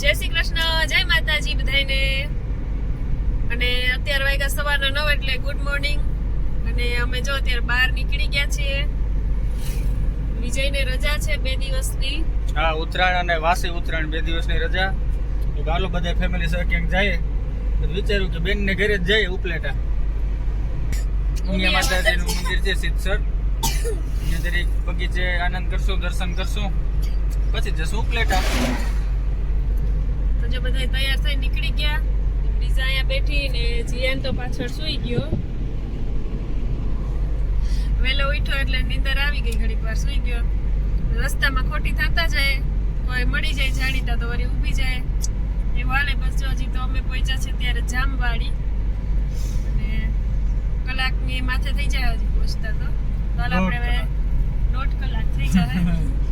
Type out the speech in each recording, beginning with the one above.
જય શ્રી કૃષ્ણ જય માતાજી બધાને અને અત્યારે વાગ્યા સવારના નવ એટલે ગુડ મોર્નિંગ અને અમે જો અત્યારે બહાર નીકળી ગયા છીએ. વિજયને રજા છે બે દિવસની. હા ઉત્તરાયણ અને વાસી ઉત્તરાયણ બે દિવસની રજા. તો ગાલો બધા ફેમિલી સાથે ક્યાંક જાય વિચાર્યું કે બેનને ઘરે જ જઈએ ઉપલેટા. ઉમિયા માતાજીનું મંદિર છે સિદ્ધસર. અહીંયા જરીક બગીચે આનંદ કરશું દર્શન કરશું. પછી જશું ઉપલેટા. તો જો બધા તૈયાર થઈ નીકળી ગયા. બીજા અહીંયા બેઠી ને જીયાન તો પાછળ સૂઈ ગયો. વહેલો ઉઠ્યો એટલે નીંદર આવી ગઈ ઘડીક વાર સૂઈ ગયો. રસ્તામાં ખોટી થતા જાય કોઈ મળી જાય જાણીતા તો વળી ઊભી જાય. એ વાલે બસ જો હજી તો અમે પહોંચ્યા છે ત્યારે જામવાડી. અને કલાકની માથે થઈ જાય હજી પહોંચતા તો. તો હાલ આપણે હવે દોઢ કલાક થઈ જાય.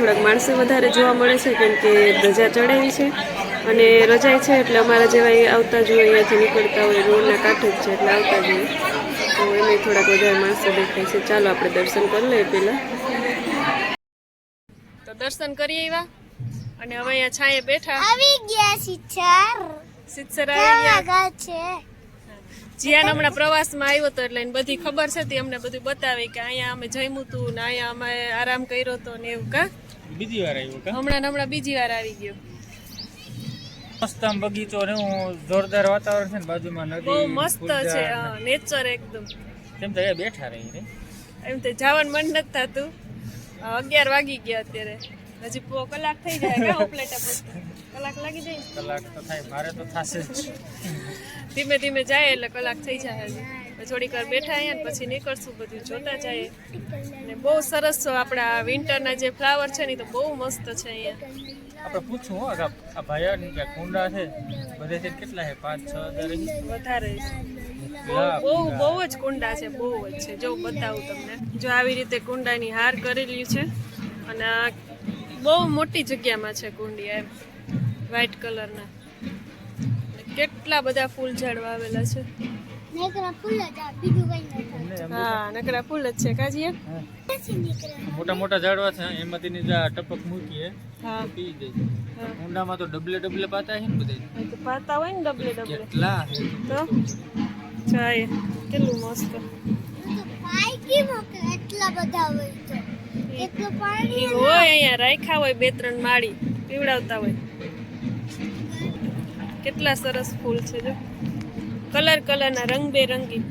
થોડાક માણસો વધારે જોવા મળે છે કેમ કે રજા ચડાવી છે. અને રજાઈ છે એટલે અમારા જેવા એ આવતા જ હોય અહીંયાથી નીકળતા હોય રોડના કાંઠે જ છે એટલે આવતા જ હોય. તો એને થોડાક વધારે માણસો દેખાય છે. ચાલો આપણે દર્શન કરી લઈએ પહેલાં. તો દર્શન કરી આવ્યા. અને હવે અહીંયા છાંયે બેઠા. આવી ગયા સિત્સર સિત્સર આવી ગયા છે? જીયાન હમણાં પ્રવાસમાં આવ્યો હતો એટલે બધી ખબર છે તે અમને બધું બતાવે કે અહીંયા અમે જમ્યું હતું ને અહીંયા અમે આરામ કર્યો હતો ને એવું કા? બીજી વાર આવ્યું કા? હમણાં હમણાં બીજી વાર આવી ગયો. મસ્ત બગીચો ને હું જોરદાર વાતાવરણ છે ને બાજુમાં નદી બહુ મસ્ત છે નેચર એકદમ. તેમ તો બેઠા રહી રે એમ તો જવાનું મન નથી થતું. અગિયાર વાગી ગયા અત્યારે. હજી પો કલાક થઈ જાય કા ઉપલેટા પહોંચતા કલાક લાગી જાય? કલાક તો થાય મારે તો થશે જ. ધીમે ધીમે જાય એટલે કલાક થઈ જાય થોડીક વાર બેઠા અહીંયા પછી નીકળશું બધું જોતા જાય. અને બહુ સરસ આપણા વિન્ટરના જે ફ્લાવર છે ને તો બહુ મસ્ત છે અહીંયા. આપણે પૂછવું હો કે આ- આ ભાઈયા કુંડા છે બધે કેટલા છે? પાંચ છ હજાર વધારે બહુ બહુ બહુ જ કુંડા છે બહુ જ છે. જો બતાવું તમને. જો આવી રીતે કુંડાની હાર કરેલી છે અને આ બહુ મોટી જગ્યામાં છે કુંડિયા એમ વ્હાઈટ કલરના કેટલા બધા ફૂલ ઝાડ વાવેલા છે? નકરા ફૂલ જ આ, બીજું કઈ નથી એમને એમ હા નકરા ફૂલ જ છે નીકળે. મોટા મોટા ઝાડવા છે એમાંથી ની જા ટપક મૂકીએ હા. પી જાય. ઊંડામાં તો ડબલે ડબલે પાતા છે ને બધે પાતા હોય ને ડબલે ડબલે? કેટલા તો જાય. કેટલું મસ્ત. એટલા બધા હોય તો. એટલું પાણી હોય અહીંયા રાખ્યા હોય બે ત્રણ માળી પીવડાવતા હોય. કેટલા સરસ ફૂલ છે જો. કલર કલરના રંગબેરંગી.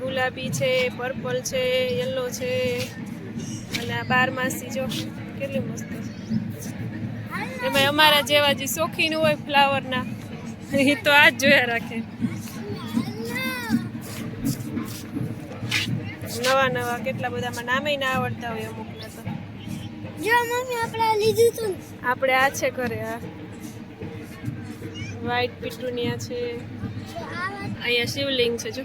ગુલાબી છે પર્પલ છે યલો છે. અને આ બારમાસી જો કેટલી મસ્ત છે. એમાં અમારા જેવા જે શોખીન હોય ફ્લાવરના. એ તો આ જ જોયા રાખે. નવા નવા કેટલા બધામાં નામે ના આવડતા હોય અમુકને તો. જો મમ્મી આપણે આ લીધું હતું આપણે આ છે ઘરે આ વ્હાઈટ પીટુનિયા છે. અહીંયા શિવલિંગ છે જો.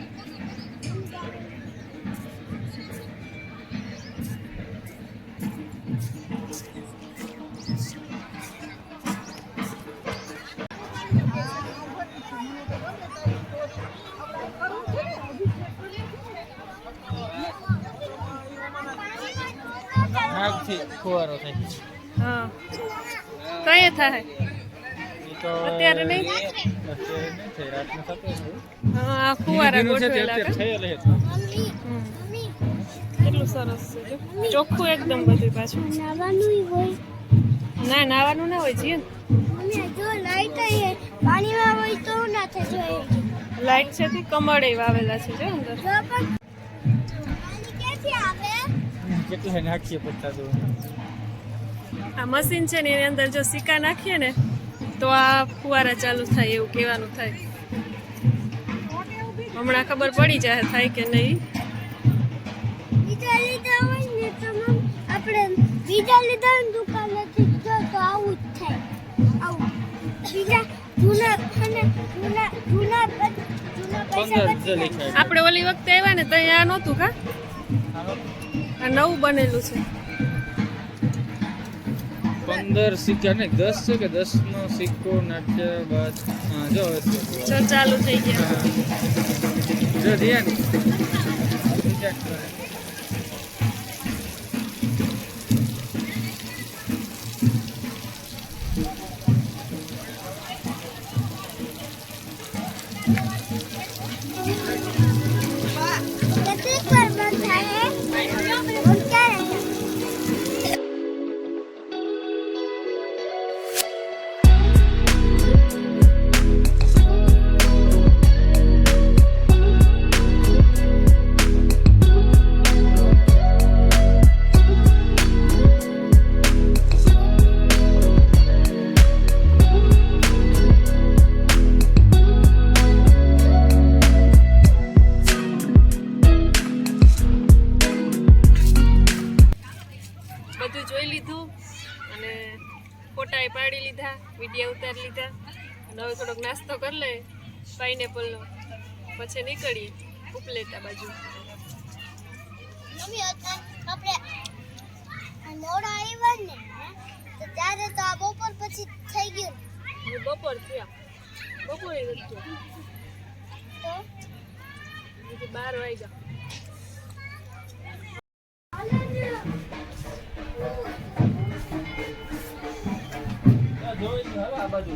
આગથી ફુવારો થાય. હા. કઈ થાય? અત્યારે નહીં? હા ભીનું ગોઠવેલા કેટલું સરસ છે ચોખ્ખું એકદમ બધું પાછું. નાવાનું ના નાવાનું ના હોય જીએ. લાઈટ છે તો કમળે વાવેલા છે જો અંદર. કેટલા નાખીએ પત્તા આ મશીન છે ને એની અંદર જો સિક્કા નાખીએ ને તો આ ફુવારા ચાલુ થાય એવું કહેવાનું થાય. હમણાં ખબર પડી જાય થાય કે નહીં. બીજા લીધા હોય દુકાનેથી તો આવું જ થાય. આવું. બીજા જૂના અને જૂના જૂના જૂના પૈસા પંદર બચી જે જાય. લખાય આપણે ઓલી વખતે આવ્યા ને ત્યાં આ નહોતું કા આ નવું બનેલું છે. પંદર સિક્કા નહીં દસ છે કે દસ નો સિક્કો નાખ્યા બાદ જો ચાલુ થઈ ગયા. જો ધ્યાન નાસ્તો કરી લે પાઇનેપલનો પછી નીકળીએ ઉપલેટા બાજુ. મમ્મી અત્યારે મોડા આવ્યા ત્યારે તો આ બપોર પછી થઈ ગયું બપોર થયા. બપોરે બાર વાગ્યા. આ બાજુ.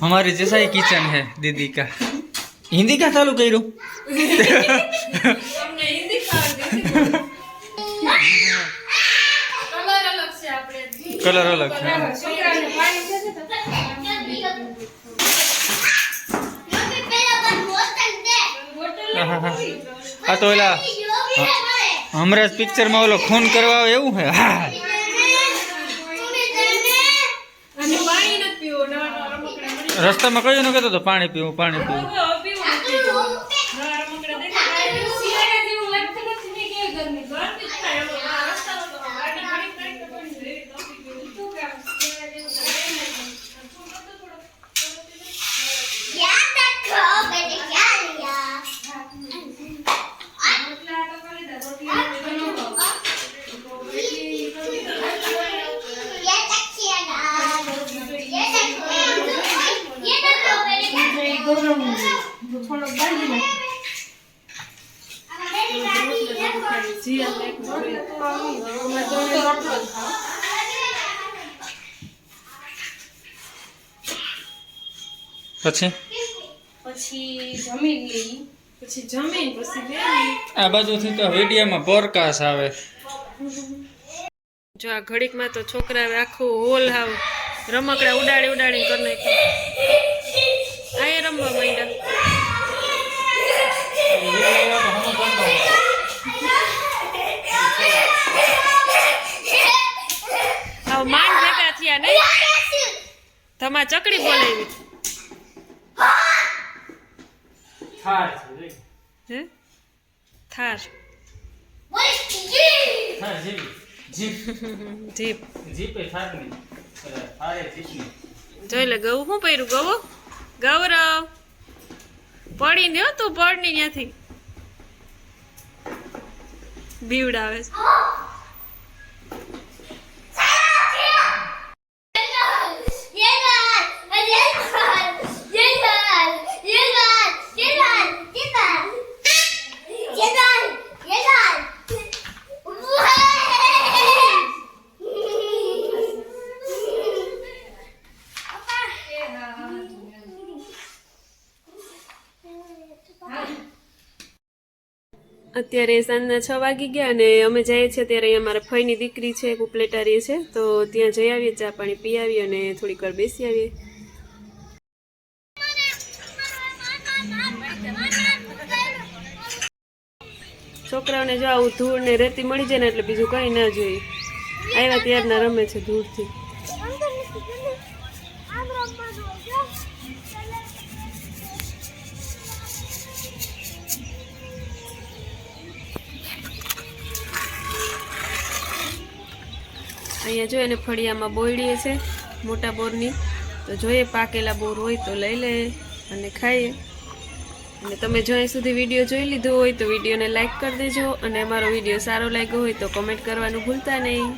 हमारे जैसा ही किचन है दीदी का हिंदी का चालू करूँ તમને હિન્દી ખાવા દીધી. કલર અલગ છે આપણે कलर अलग है છોકરાને પાણી છે ને તો બોટલ હા, હા. આ તો ઓલા હમણાં પિક્ચરમાં ઓલો ખૂન કરવા આવે એવું હે હા રસ્તામાં કયું ન કહેતો તો પાણી પીવું પાણી પીવું હવે પીવું નથી. જી અને એક અમારે તો રોટલો જ ખાવ પછી? પછી જમીન લઈ. પછી જમીન પછી આ બાજુથી તો વિડિયામાં પોરકાશ આવે. જો આ ઘડીકમાં તો છોકરાએ આખું હોલ હાવ રમકડા ઉડાડી ઉડાડી કરી નાખ્યું. આ રમવા માંડ્યા. માંડ ભેગા થયા નહીં. તમા ચકડી બોલાવી. હે થાર જીપ જોઈ લે ગવું શું પહેર્યું ગવું ગૌરવ પડી ને હો તું પડની ત્યાંથી બીવડાવે છે. અત્યારે સાંજના છ વાગી ગયા અને અમે જઈએ છીએ ત્યારે અહીંયા મારા ફઈની દીકરી છે ઉપલેટા રહે છે, તો ત્યાં જઈ આવીએ, ચા પાણી પી આવીએ અને થોડીક વાર બેસી આવીએ. છોકરાઓને જો આવું ધૂળ ને રેતી મળી જાય ને એટલે બીજું કંઈ ના જોઈએ. આવ્યા ત્યારના રમે છે ધૂળથી. અહીંયા જોઈએ ફળિયામાં બોયડીએ છે, મોટા બોરની. તો જોઈએ પાકેલા બોર હોય તો લઈ લઈએ અને ખાઈએ. અને તમે જો અહીં સુધી વીડિયો જોઈ લીધો હોય તો વિડીયોને લાઈક કરી દેજો અને અમારો વીડિયો સારો લાગ્યો હોય તો કમેન્ટ કરવાનું ભૂલતા નહીં.